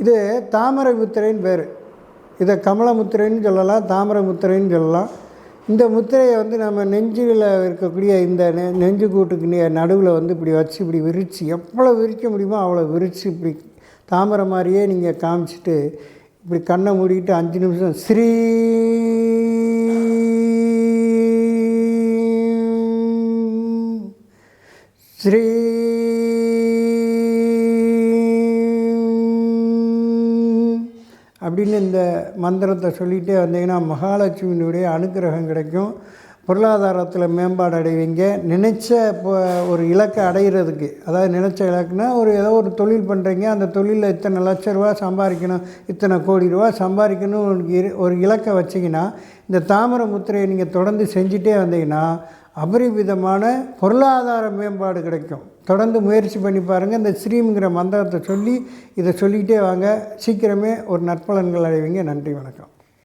இது தாமரை முத்திரைன்னு பேர். இதை கமல முத்திரைன்னு சொல்லலாம் தாமரை முத்திரைன்னு சொல்லலாம். இந்த முத்திரையை வந்து நம்ம நெஞ்சில் இருக்கக்கூடிய இந்த நெ நெஞ்சு கூட்டுக்கு நடுவில் வந்து இப்படி வச்சு இப்படி விரித்து எவ்வளோ விரிக்க முடியுமோ அவ்வளோ விரித்து இப்படி தாமரை மாதிரியே நீங்கள் காமிச்சிட்டு இப்படி கண்ணை மூடிக்கிட்டு அஞ்சு நிமிஷம் ஸ்ரீ ஸ்ரீ அப்படின்னு இந்த மந்திரத்தை சொல்லிகிட்டே வந்தீங்கன்னா மகாலட்சுமியினுடைய அனுக்கிரகம் கிடைக்கும். பொருளாதாரத்தில் மேம்பாடு அடைவீங்க. நினைச்ச இப்போ ஒரு இலக்கை அடையிறதுக்கு அதாவது நினைச்ச இலக்குனா ஒரு ஏதோ ஒரு தொழில் பண்ணுறீங்க அந்த தொழிலில் இத்தனை லட்ச ரூபா சம்பாதிக்கணும் இத்தனை கோடி ரூபா சம்பாதிக்கணும் ஒரு இரு- ஒரு இலக்கை வச்சிங்கன்னா இந்த தாமரை முத்திரையை நீங்கள் தொடர்ந்து செஞ்சுட்டே வந்தீங்கன்னா அபரிவிதமான பொருளாதார மேம்பாடு கிடைக்கும். தொடர்ந்து முயற்சி பண்ணி பாருங்கள் இந்த ஸ்ரீம்ங்கிற மந்திரத்தை சொல்லி இதை சொல்லிக்கிட்டே வாங்க. சீக்கிரமே ஒரு நற்பலன்கள் அடைவீங்க. நன்றி வணக்கம்.